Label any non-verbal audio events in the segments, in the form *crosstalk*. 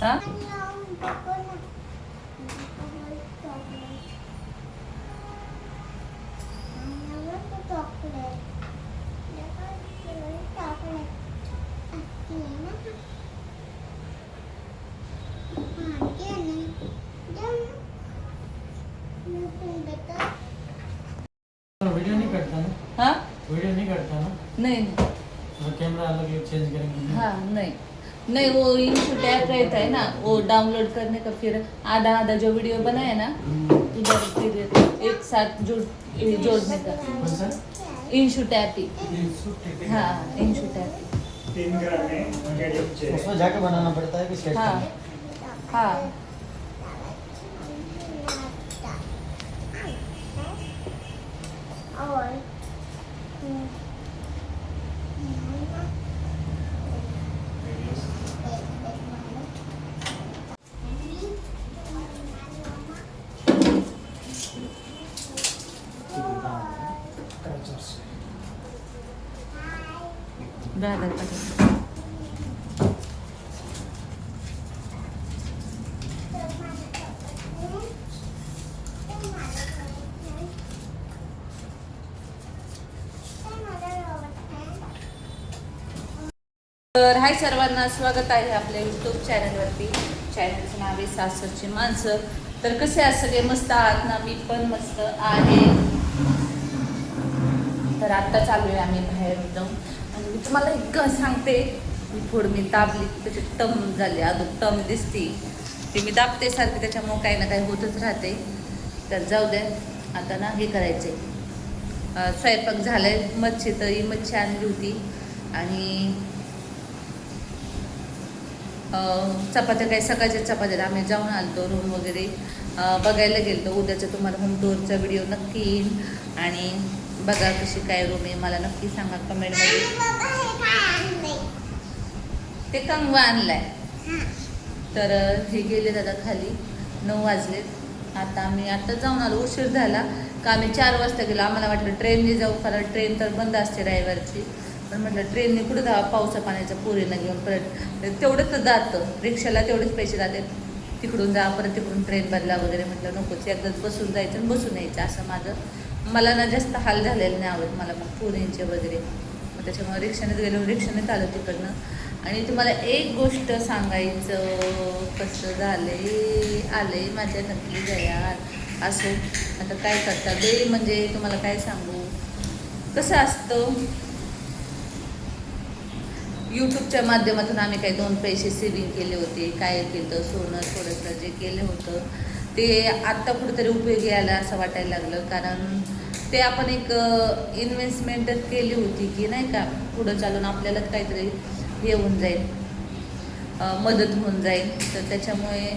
हा वीडियो हा? वीडियो नहीं करता ना? नहीं तो कैमरा अलग चेंज करेंगे। हाँ नहीं। नहीं वो इनपुट ऐप रहता है ना वो डाउनलोड करने का फिर आधा आधा जो वीडियो बनाया ना उधर फिर एक साथ जुड़ जोड़ने का इनशूट ऐप ही। हाँ। इनशूट ऐप तीन ग्राम में उसमें जाके बनाना पड़ता है कि सेट हाँ। हाँ। दहा हजार पाठव तर हाय सर्वांना स्वागत आहे आपल्या यूट्यूब चॅनलवरती चॅनलचं नाव आहे सासरची माणसं. तर कसे आहात? सगळे मस्त आहात ना? मी पण मस्त आहे. तर आत्ता चालू आहे आम्ही बाहेर जाऊन तुम्हाला एक सांगते. मी मी दाबली त्याची टम झाली अजून टम दिसती. ती मी दाबते सारखी त्याच्यामुळं काही ना काही होतच राहते. तर जाऊ द्या आता ना हे करायचे स्वयंपाक स्वयंपाक झालाय मच्छी तरी मच्छी आणली होती. आणि चपात्या काही सकाळच्या चपात्या आम्ही जाऊन आलतो रूम वगैरे. बघायला गेलतो उद्याचं तुम्हाला होम टूरचा व्हिडिओ नक्की येईल आणि बघा कशी काय रूम आहे. मला नक्की सांगा कमेंटमध्ये ते कंगवा आणलाय. तर हे गेले दादा खाली. नऊ वाजलेत आता आम्ही आता जाऊन आलो. उशीर झाला. का आम्ही चार वाजता गेलो. आम्हाला वाटलं ट्रेनने जाऊ. कारण ट्रेन तर बंद असते रविवारची. पण म्हटलं ट्रेनने कुठं जावं? पावसा पाण्याच्या पोरीनं घेऊन परत. तेवढंच तर जातं. रिक्षाला तेवढेच पैसे जातात. तिकडून जा परत तिकडून ट्रेन बदला वगैरे म्हटलं नकोच. एकदाच बसून जायचं आणि बसून यायचं असं माझं. मला ना जास्त हाल झालेले नाही आवडत. मला मग पुरींचे वगैरे. मग त्याच्यामुळे रिक्षानेच गेलो. रिक्षानेच आलो तिकडनं. आणि तुम्हाला एक गोष्ट सांगायचं कसं झाले आले माझ्या नक्की गयात असो आता काय करता? दे म्हणजे तुम्हाला काय सांगू? कसं असतं? यूट्यूबच्या माध्यमातून आम्ही काही दोन पैसे सेविंग केले होते. काय केलं? सोनं थोडंसं जे केलं होतं. ते आत्ता कुठेतरी उपयोगी आलं असं वाटायला लागलं. कारण ते आपण एक इन्व्हेस्टमेंट केली होती की नाही का? पुढं चालून आपल्याला काहीतरी हे होऊन जाईल. मदत होऊन जाईल. तर त्याच्यामुळे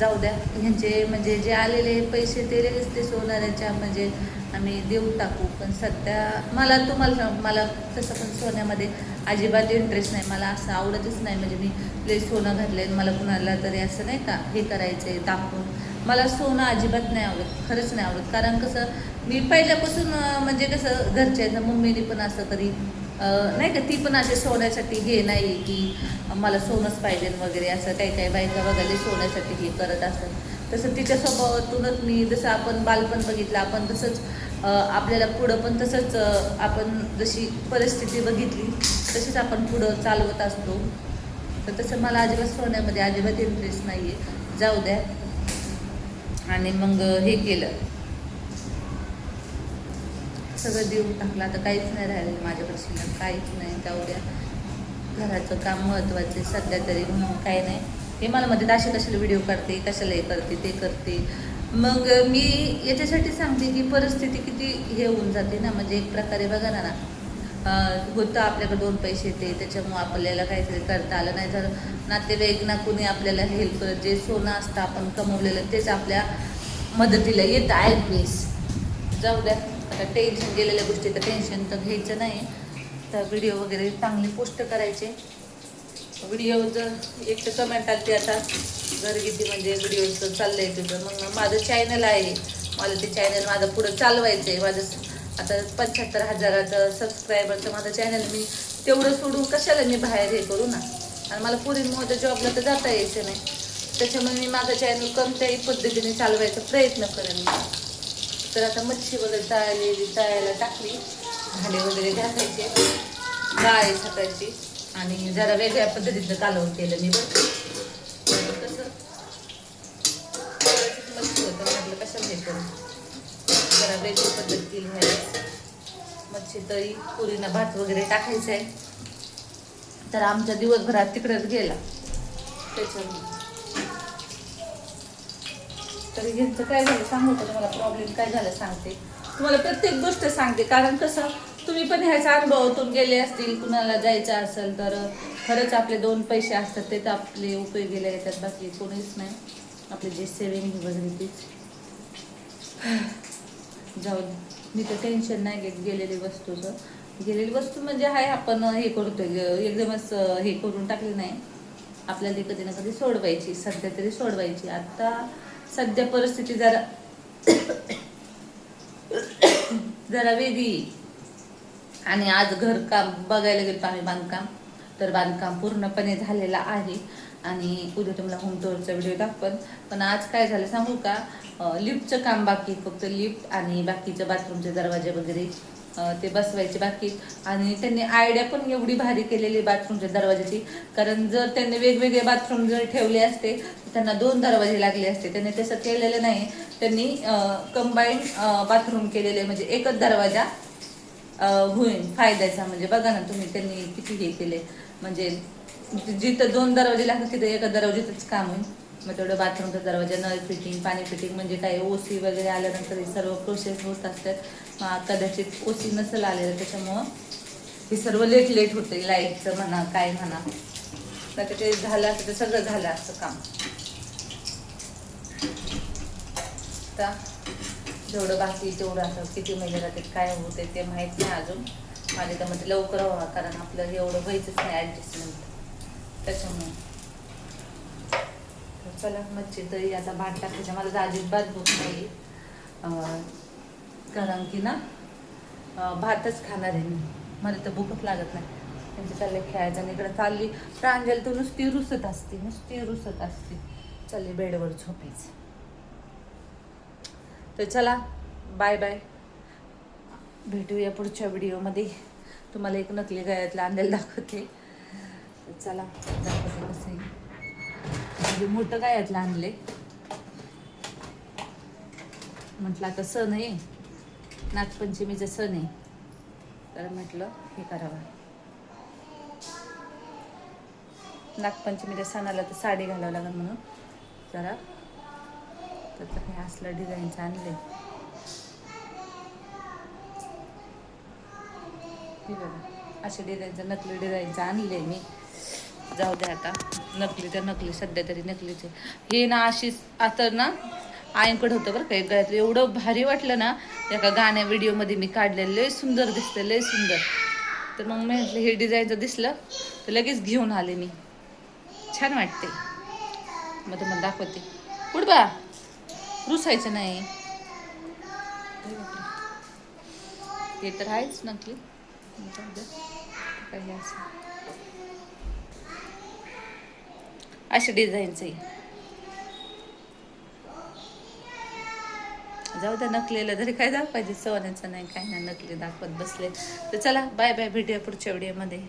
जाऊ द्या. ह्यांचे म्हणजे जे आलेले पैसे ते लगेच ते सोनाऱ्याच्या म्हणजे आम्ही देऊ टाकू. पण सध्या मला तुम्हाला मला तसं पण सोन्यामध्ये अजिबात इंटरेस्ट नाही. मला असं आवडतच नाही. म्हणजे मी प्ले सोनं घातलं आहे मला कुणाला तरी असं नाही का हे करायचं आहे दाखवून. मला सोनं अजिबात नाही आवडत खरंच नाही आवडत. कारण कसं मी पहिल्यापासून म्हणजे कसं घरच्या मम्मीने पण असं कधी नाही का ती पण असे सोन्यासाठी हे नाही की मला सोनंच पाहिजे वगैरे असं काही काही बायका वगैरे सोन्यासाठी हे करत असतात. तसं तिच्या स्वभावातूनच मी जसं आपण बालपण बघितलं आपण तसंच आपल्याला पुढं पण तसंच आपण जशी परिस्थिती बघितली तशीच आपण पुढं चालवत असतो. तर तसं मला अजिबात सोन्यामध्ये अजिबात इंटरेस्ट नाही आहे जाऊ द्या. आणि मग हे केलं. सगळं देऊन टाकलं. आता काहीच नाही राहिलं माझ्याकडे शिल्लक. काहीच नाही. जाऊ द्या घराचं काम महत्त्वाचं आहे सध्या तरी म्हणून काही नाही. हे मला म्हणतात असे कशाला व्हिडिओ काढते कशाला हे करते? ते करते? मग मी याच्यासाठी सांगते की परिस्थिती किती हे होऊन जाते ना. म्हणजे एक प्रकारे बघा ना होतं आपल्याकडे दोन पैसे ते त्याच्यामुळं आपल्याला काहीतरी करता आलं नाही. तर नातेवाईक ना कुणी आपल्याला हेल्प करत जे सोनं असतं आपण कमवलेलं तेच आपल्या मदतीला येतं आहे वेळेस जाऊ द्या. आता टेन्शन गेलेल्या तर टेन्शन तर घ्यायचं नाही. तर व्हिडिओ वगैरे चांगले पोस्ट करायचे. व्हिडिओ जर एक तर कमेंट आली आता घरगुती म्हणजे व्हिडिओचं आहे तुझं. मग माझं चॅनल आहे. मला ते चॅनल माझं पुढं चालवायचं आहे माझं आता पंच्याहत्तर हजाराचं सबस्क्रायबरचं माझं चॅनल मी तेवढं सोडून कशाला मी बाहेर हे करू ना? आणि मला पुरी मोठं जॉबला तर जाता यायचं नाही. त्याच्यामुळे मी माझं चॅनल कोणत्याही पद्धतीने चालवायचा प्रयत्न करेन. मी तर आता मच्छी वगैरे तळालेली तळायला टाकली. भांडे वगैरे घासायचे. डाळ सकाळची आणि जरा वेगळ्या पद्धतीचं कालवण केलं मी बरं कसं मच्छी होतं म्हटलं कशाला हे करू? जरा वेगळी पद्धत केली आहे. मच्छी तळी पुरीनं भात वगैरे टाकायचं आहे. तर आमच्या दिवसभरात तिकडंच गेला. त्याच्यामुळे. तरी यांचं काय झालं सांगू का तुम्हाला? प्रॉब्लेम काय झालं सांगते. तुम्हाला प्रत्येक गोष्ट सांगते. कारण कसं तुम्ही पण ह्याच्या अनुभवातून गेले असतील कुणाला जायचं असेल तर खरंच आपले दोन पैसे असतात ते तर आपले उपयोगीला येतात. बाकी कोणीच नाही. आपले जे सेविंग वगैरे तीच. जाऊ मी तर टेन्शन नाही घेत गेलेली वस्तूचं. गेलेली वस्तू म्हणजे आहे आपण हे करतोय. एकदमच हे करून टाकली नाही. आपल्याला ती कधी ना कधी सोडवायची सध्या तरी सोडवायची. आता सध्या परिस्थिती जरा *coughs* जरा वेगळी. आणि आज घरकाम बघायला गेलो आम्ही बांधकाम. तर बांधकाम पूर्णपणे झालेलं आहे. आणि उद्या तुम्हाला होम टूरचा व्हिडिओ दाखवत पण आज काय झालं सांगू का? लिफ्टचं काम बाकी फक्त लिफ्ट आणि बाकीचं बाथरूमचे दरवाजे वगैरे ते बसवायचे बाकी. आणि त्यांनी आयडिया पण एवढी भारी केलेली बाथरूमच्या दरवाजाची. कारण जर त्यांनी वेगवेगळे बाथरूम जर ठेवले असते तर त्यांना दोन दरवाजे लागले असते. त्यांनी तसं केलेलं नाही. त्यांनी कंबाईन बाथरूम केलेले म्हणजे एकच दरवाजा होईल फायद्याचा. म्हणजे बघा ना तुम्ही त्यांनी किती हे केले. म्हणजे जिथं दोन दरवाजे लागतात तिथं एका दरवाजेतच काम होईल मग तेवढं बाथरूमचा दरवाजा नळ फिटिंग पाणी फिटिंग म्हणजे काय ओसी वगैरे आल्यानंतर हे सर्व प्रोसेस होत असतात. मग कदाचित ओसी नसेल आलेलं त्याच्यामुळं हे सर्व लेट लेट होते लाईटचं म्हणा काय म्हणा. तर ते झालं असतं ते सगळं झालं असतं काम. तर जेवढं बाकी तेवढं असं किती महिने राहते काय होते ते माहीत नाही अजून. माझ्या तर मध्ये लवकर व्हावा कारण आपलं एवढं व्हायचंच नाही ॲडजस्टमेंट त्याच्यामुळे. चला मच्छी दही आता भात टाकायच्या मला तर अजिबात भूक नाही. कारण की ना भातच खाणार आहे मी. मला तर भूकच लागत नाही. त्यांचे चालले खेळायचं आणि इकडं चालली. प्रांजल तर नुसती रुसत असते नुसती रुसत असते. चालली बेडवर झोपायचं. तर चला बाय बाय. भेटूया पुढच्या व्हिडिओमध्ये तुम्हाला एक नकली गळ्यातलं आणलेलं दाखवते. चला. दाखवते कसं आहे म्हणजे मोठं काय यातलं आणले म्हटलं आता सण आहे. नागपंचमीचा सण आहे. तर म्हटलं हे करावं. नागपंचमीच्या सणाला तर साडी घालावं लागेल म्हणून. जरा. त्याचं काही असलं डिझाईनचं आणले हे बघा. असे डिझाईनचं नकली डिझाईनचं आणले मी. जाऊ द्या आता. नकली तर नकली सध्या तरी नकलीचे हे ना अशीच आता ना आईंकडे होतं बरं का एक गळ्यातलं. एवढं भारी वाटलं ना एका गाण्या व्हिडिओमध्ये मी काढलेलं लय सुंदर दिसतं लय सुंदर. तर मग मी म्हटलं हे डिझाईनचं दिसलं तर लगेच घेऊन आले मी. छान वाटते मग तुम्हाला दाखवते. कुठं बा. रुसायचं नाही. हे तर आहेच नक्की काही असं. अशा डिझाईनचं आहे. जाऊ द्या नकलेलं तरी काय दाखवायचे? सोन्याचं नाही काय नाही नकली दाखवत बसले. तर चला बाय बाय भेटूया पुढच्या व्हिडिओमध्ये